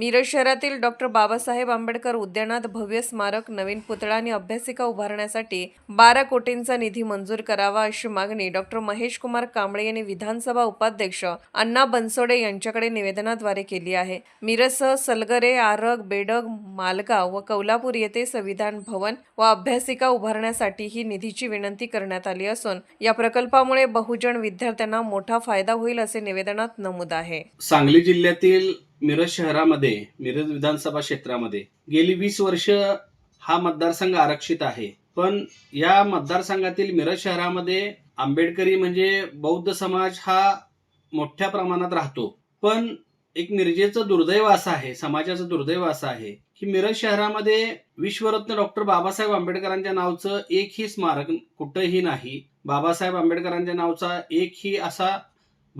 मिरज शहरातील डॉक्टर बाबासाहेब आंबेडकर उद्यानात भव्य स्मारक नवीन पुतळा आणि अभ्यासिका उभारण्यासाठी बारा कोटींचा निधी मंजूर करावा अशी मागणी डॉक्टर महेश कुमार कांबळे यांनी विधानसभा उपाध्यक्ष अण्णा बनसोडे यांच्याकडे निवेदनाद्वारे केली आहे. मिरजसह सलगरे आरग बेडग मालगाव व कौलापूर येथे संविधान भवन व अभ्यासिका उभारण्यासाठी ही निधीची विनंती करण्यात आली असून या प्रकल्पामुळे बहुजन विद्यार्थ्यांना मोठा फायदा होईल असे निवेदनात नमूद आहे. सांगली जिल्ह्यातील मिरज शहरामध्ये मिरज विधानसभा क्षेत्रामध्ये गेली वीस वर्ष हा मतदारसंघ आरक्षित आहे. पण या मतदारसंघातील मिरज शहरामध्ये आंबेडकरी म्हणजे बौद्ध समाज हा मोठ्या प्रमाणात राहतो. पण एक मिरजेचं दुर्दैव असं आहे समाजाचं दुर्दैव असं आहे की मिरज शहरामध्ये विश्वरत्न डॉक्टर बाबासाहेब आंबेडकरांच्या नावचं एकही स्मारक कुठंही नाही. बाबासाहेब आंबेडकरांच्या नावचा एकही असा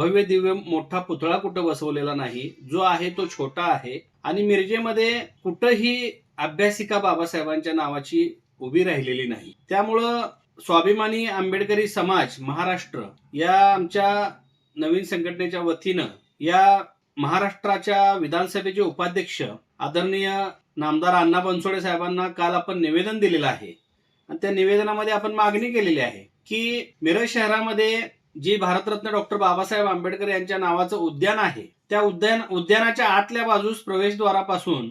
भव्य दिव्य मोठा पुतळा कुठं बसवलेला नाही जो आहे तो छोटा आहे. आणि मिरजेमध्ये कुठंही अभ्यासिका बाबासाहेबांच्या नावाची उभी राहिलेली नाही. त्यामुळं स्वाभिमानी आंबेडकरी समाज महाराष्ट्र या आमच्या नवीन संघटनेच्या वतीनं या महाराष्ट्राच्या विधानसभेचे उपाध्यक्ष आदरणीय नामदार अण्णा बनसोडे साहेबांना काल आपण निवेदन दिलेलं आहे. आणि त्या निवेदनामध्ये आपण मागणी केलेली आहे की मिरज शहरामध्ये जी भारतरत्न डॉक्टर बाबासाहेब आंबेडकर यांच्या नावाचं उद्यान आहे त्या उद्यान उद्यानाच्या आतल्या बाजूस प्रवेशद्वारापासून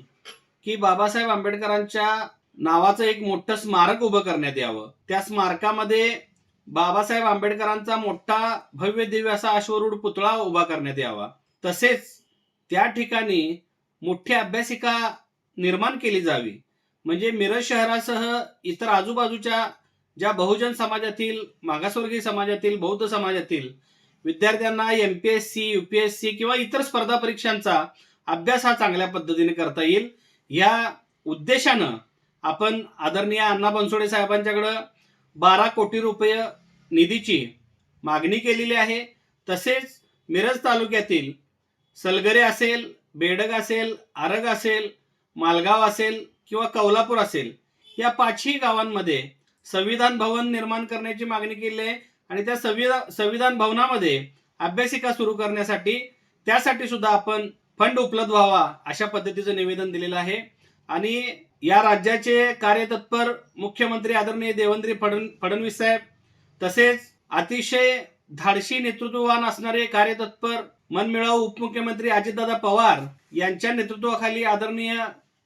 की बाबासाहेब आंबेडकरांच्या नावाचं एक मोठं स्मारक उभं करण्यात यावं. त्या स्मारकामध्ये बाबासाहेब आंबेडकरांचा मोठा भव्य दिव्य असा अश्वरूढ पुतळा उभा करण्यात यावा. तसेच त्या ठिकाणी मोठी अभ्यासिका निर्माण केली जावी. म्हणजे मिरज शहरासह इतर आजूबाजूच्या ज्या बहुजन समाजातील मागासवर्गीय समाजातील बौद्ध समाजातील विद्यार्थ्यांना M P S C U P S C किंवा इतर स्पर्धा परीक्षांचा अभ्यास हा चांगल्या पद्धतीने करता येईल. या उद्देशानं आपण आदरणीय अण्णा बनसोडे साहेबांच्याकडं बारा कोटी रुपये निधीची मागणी केलेली आहे. तसेच मिरज तालुक्यातील सलगरे असेल बेडग असेल आरग असेल मालगाव असेल किंवा कौलापूर असेल या पाचही गावांमध्ये संविधान भवन निर्माण करण्याची मागणी केली आहे. आणि त्या संविधान संविधान भवनामध्ये अभ्यासिका सुरू करण्यासाठी त्यासाठी सुद्धा आपण फंड उपलब्ध व्हावा अशा पद्धतीचं निवेदन दिलेलं आहे. आणि या राज्याचे कार्यतत्पर मुख्यमंत्री आदरणीय देवेंद्र फडण फडणवीस साहेब तसेच अतिशय धाडशी नेतृत्ववान असणारे कार्यतत्पर मनमिळाऊ उपमुख्यमंत्री अजितदादा पवार यांच्या नेतृत्वाखाली आदरणीय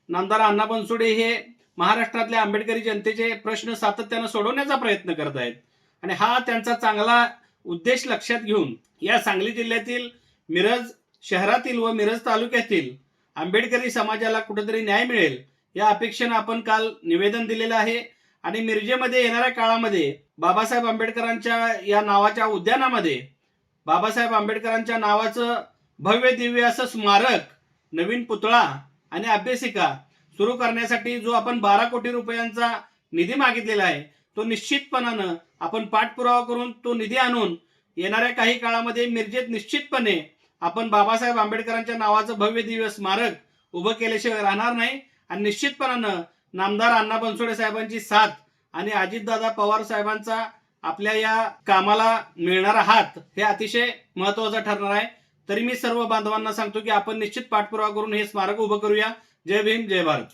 नामदार अण्णा बनसोडे हे महाराष्ट्रातल्या आंबेडकरी जनतेचे प्रश्न सातत्यानं सोडवण्याचा प्रयत्न करत आहेत. आणि हा त्यांचा चांगला उद्देश लक्षात घेऊन या सांगली जिल्ह्यातील मिरज शहरातील व मिरज तालुक्यातील आंबेडकरी समाजाला कुठेतरी न्याय मिळेल या अपेक्षेनं आपण काल निवेदन दिलेलं आहे. आणि मिरजेमध्ये येणाऱ्या काळामध्ये बाबासाहेब आंबेडकरांच्या या नावाच्या उद्यानामध्ये बाबासाहेब आंबेडकरांच्या नावाचं भव्य दिव्य असं स्मारक नवीन पुतळा आणि अभ्यासिका सुरू करण्यासाठी जो आपण बारा कोटी रुपयांचा निधी मागितलेला आहे तो निश्चितपणानं आपण पाठपुरावा करून तो निधी आणून येणाऱ्या काही काळामध्ये मिरजेत निश्चितपणे आपण बाबासाहेब आंबेडकरांच्या नावाचं भव्य दिव्य स्मारक उभं केल्याशिवाय राहणार नाही. आणि निश्चितपणानं नामदार अण्णा बनसोडे साहेबांची साथ आणि अजितदादा पवार साहेबांचा आपल्या या कामाला मिळणारा हात हे अतिशय महत्त्वाचा ठरणार आहे. तरी मी सर्व बांधवांना सांगतो की आपण निश्चित पाठपुरावा करून हे स्मारक उभं करूया. జై భీమ్ జై భారత్